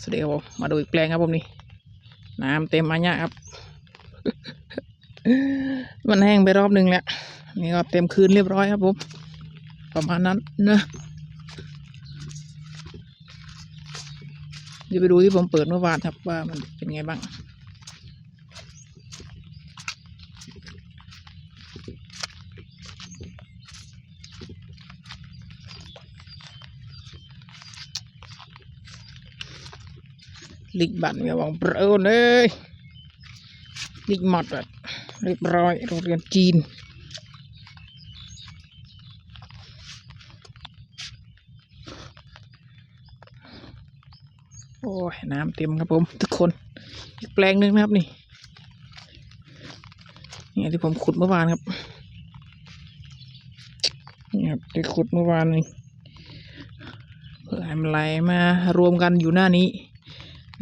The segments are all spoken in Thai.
สวัสดีครับผมมาดูอีกแปลงครับผมนี่น้ำเต็มอันเนี่ยครับ มันแห้งไปรอบหนึ่งแล้วนี่ก็เต็มคืนเรียบร้อยครับผม ประมาณนั้นนะเดี๋ยวไปดูที่ผมเปิดเมื่อวานครับว่ามันเป็นไงบ้าง ลิกบัตรเนี่ยบอกเปรอะเลยลิกหมดแบบเรียบร้อยโรงเรียนจีนโอ้ยน้ำเต็มครับผม ทุกคน อีกแปลงหนึ่งนะครับนี่นี่ที่ผมขุดเมื่อวานครับนี่ครับที่ขุดเมื่อวานนี่เพื่อให้มันไหลมารวมกันอยู่หน้านี้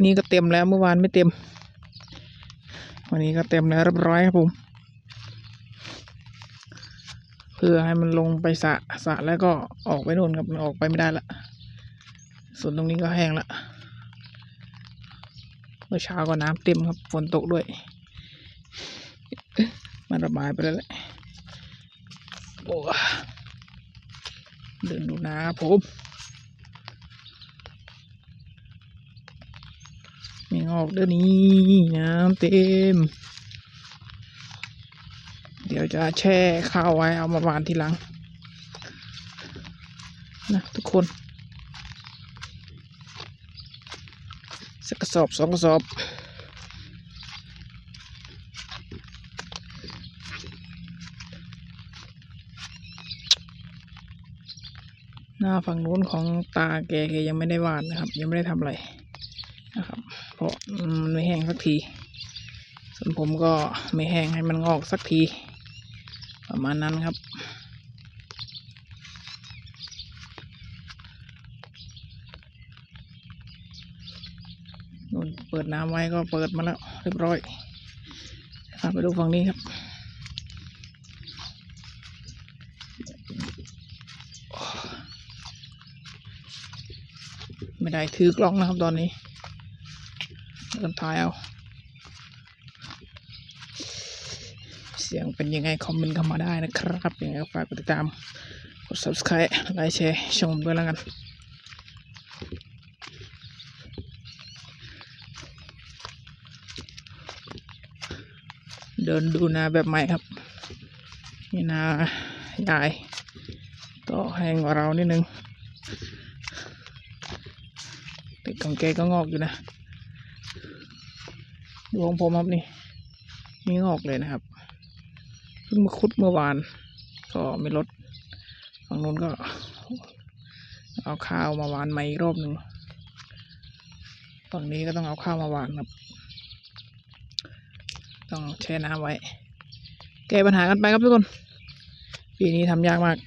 นี่ก็เต็มแล้วเมื่อวานไม่เต็ม วันนี้ก็เต็มแล้วเรียบร้อยครับผมเพื่อให้มันลงไปสะสะแล้วก็ออกไปโน่นครับมันออกไปไม่ได้ละส่วนตรงนี้ก็แห้งละเมื่อเช้าก็น้ำเต็มครับฝนตกด้วย มันระบายไปแล้วแหละโอ้เดินดูนะครับผม มีงอกเด้อนี่น้ำเต็ม เดี๋ยวจะแช่ข้าวไว้เอามาหวานทีหลัง นะทุกคนสักกระสอบสองกระสอบหน้าฝั่งนู้นของตาแกแกยังไม่ได้หวานนะครับ ยังไม่ได้ทำอะไรนะครับ เพราะมันไม่แห้งสักที ส่วนผมก็ไม่แห้งให้มันงอกสักที ประมาณนั้นครับนู่นเปิดน้ำไว้ก็เปิดมาแล้วเรียบร้อยครับไปดูฝั่งนี้ครับไม่ได้ถือกล้องนะครับตอนนี้ เริ่มถ่ายเอา เสียงเป็นยังไง คอมเมนต์เข้ามาได้นะครับ ยังไงก็ฝากกดติดตาม กด subscribe ไลค์แชร์ชมด้วยแล้วกันเดินดูนาแบบใหม่ครับนี่นาใหญ่ก็แห้งกว่าเรานิดนึงแต่ของแกงก็งอกอยู่นะ ดูของผมครับนี่นี่งอกเลยนะครับเพิ่งมาคุดเมื่อวาน ก็ไม่ลดฝั่งนู้นก็ เอาข้าวมาหวานใหม่อีกรอบหนึ่งฝั่งนี้ก็ต้องเอาข้าวมาหวานครับ ต้องแช่น้ำไว้ แก้ปัญหากันไปครับทุกคน ปีนี้ทำยากมาก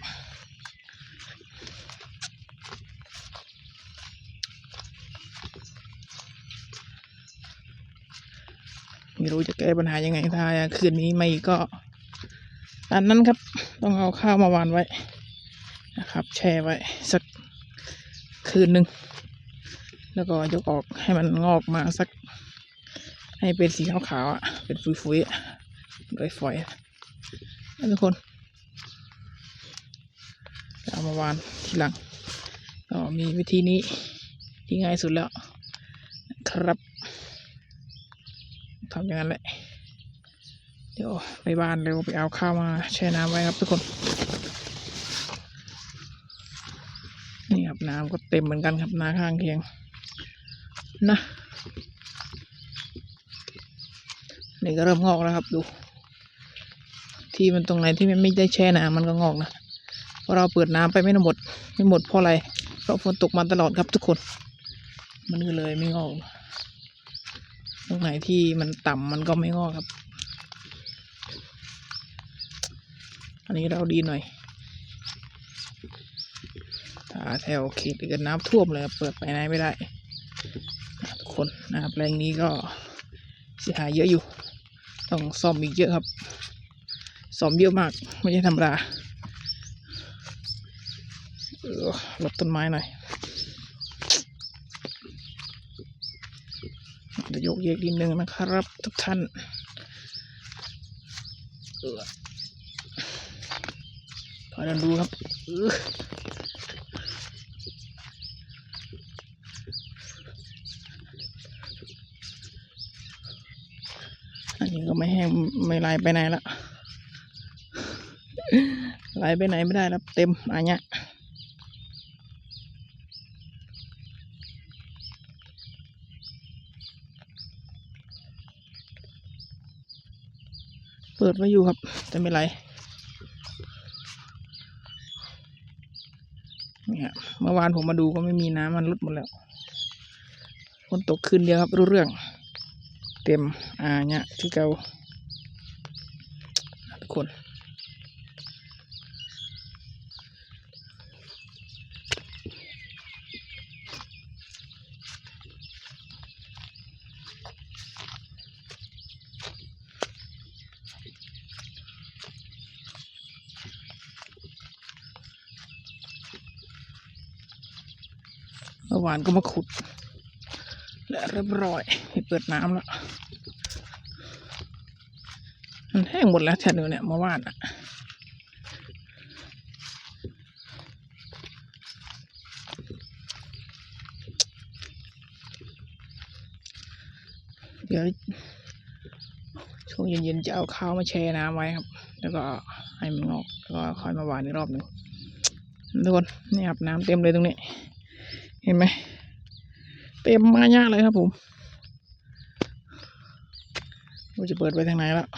ไม่รู้จะแก้ปัญหายังไงถ้าคืนนี้ไม่ก็อันนั้นครับ ต้องเอาข้าวมาวานไว้นะครับ แช่ไว้สักคืนหนึ่งแล้วก็ยกออกให้มันงอกมาสัก ให้เป็นสีขาวๆอะเป็นฟุยๆอะโดยฝอยนะทุกคนเอามาวานทีหลังก็มีวิธีนี้ที่ง่ายสุดแล้วครับ ทำอย่างนั้นแหละ เดี๋ยวไปบ้านเร็วไปเอาข้าวมาแช่น้ำไว้ครับทุกคน นี่ครับน้ำก็เต็มเหมือนกันครับนาข้างเคียง นะ นี่ก็เริ่มงอกแล้วครับ ดู ที่มันตรงไหนที่มันไม่ได้แช่น้ำมันก็งอกนะเพราะเราเปิดน้ำไปไม่หมด ไม่หมดเพราะอะไร เพราะฝนตกมาตลอดครับทุกคน มันก็เลยไม่งอก ตรงไหนที่มันต่ำมันก็ไม่งอกครับ อันนี้เราดีหน่อยถ้าแถวเขตอื่นน้ำท่วมเลยเปิดไปไหนไม่ได้ทุกคนนะครับแปลงนี้ก็เสียหายเยอะอยู่ ต้องซ่อมอีกเยอะครับซ่อมเยอะมากไม่ใช่ธรรมดาลดต้นไม้หน่อย จะโยกเยกนิดนึงนะครับ ทุกท่านเออถอยเดินดูครับอออันนี้ก็ไม่แห้งไม่ไหลไปไหนละไหลไปไหนไม่ได้แล้วเต็มอันเนี้ย เปิดไว้อยู่ครับ แต่ไม่ไรเนี่ยเมื่อวานผมมาดูก็ไม่มีน้ำมันลดหมดแล้วฝนตกคืนเดียวครับ รู้เรื่อง เต็มอ่าเนี่ยที่เกาทุกคน อวานก็มาขุด และเรียบร้อยให้เปิดน้ำแล้วมันแห้งหมดแล้วแถวนี้เนี่ยเมื่อวานอะเดี๋ยวช่วงเย็นๆจะเอาข้าวมาแช่น้ำไว้ครับ แล้วก็ให้มันงอก แล้วก็ค่อยมาหวานอีกรอบหนึ่งทุกคนนี่ครับน้ำเต็มเลยตรงนี้ เห็นไหม เต็มมายอะเลยครับผมว่าจะเปิดไปทางไหนแล้ว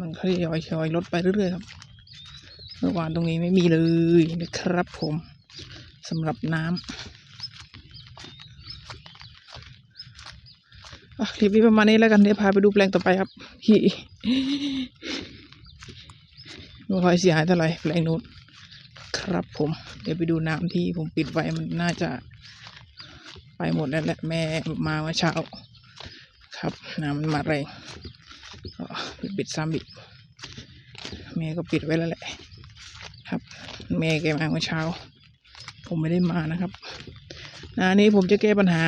มันค่อยๆอยลดไปเรื่อยๆครับเมื่อวานตรงนี้ไม่มีเลยนะครับผมสำหรับน้ำอะคลิปนี้ประมาณนี้แล้วกันเดี๋ยวพาไปดูแปลงต่อไปครับฮี ไม่ค่อยเสียหายเท่าไหร่แปลงนู้นครับผม เดี๋ยวไปดูน้ำที่ผมปิดไว้มันน่าจะไปหมดแล้วแหละแม่มาเมื่อเช้า ครับน้ำมันมาแรงก็ไปปิดซ้ำอีกแม่ก็ปิดไว้แล้วแหละครับแม่แกมาเมื่อเช้า ผมไม่ได้มานะครับนานี้ผมจะแก้ปัญหา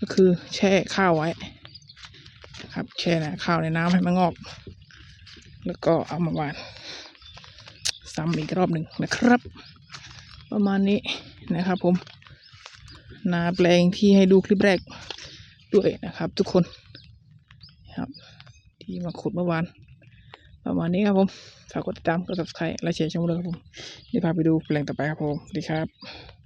ก็คือแช่ข้าวไว้ ครับแช่นะข้าวในน้ำให้มันงอก แล้วก็เอามาหวานซ้ำอีกรอบหนึ่งนะครับ ประมาณนี้นะครับผมนาแปลงที่ให้ดูคลิปแรกด้วยนะครับ ทุกคนครับ ที่มาขุดเมื่อวาน ประมาณนี้ครับผมฝากกดติดตามกด subscribe และแชร์ช่องด้วยครับผมเดี๋ยวพาไปดูแปลงต่อไปครับผมสวัสดีครับ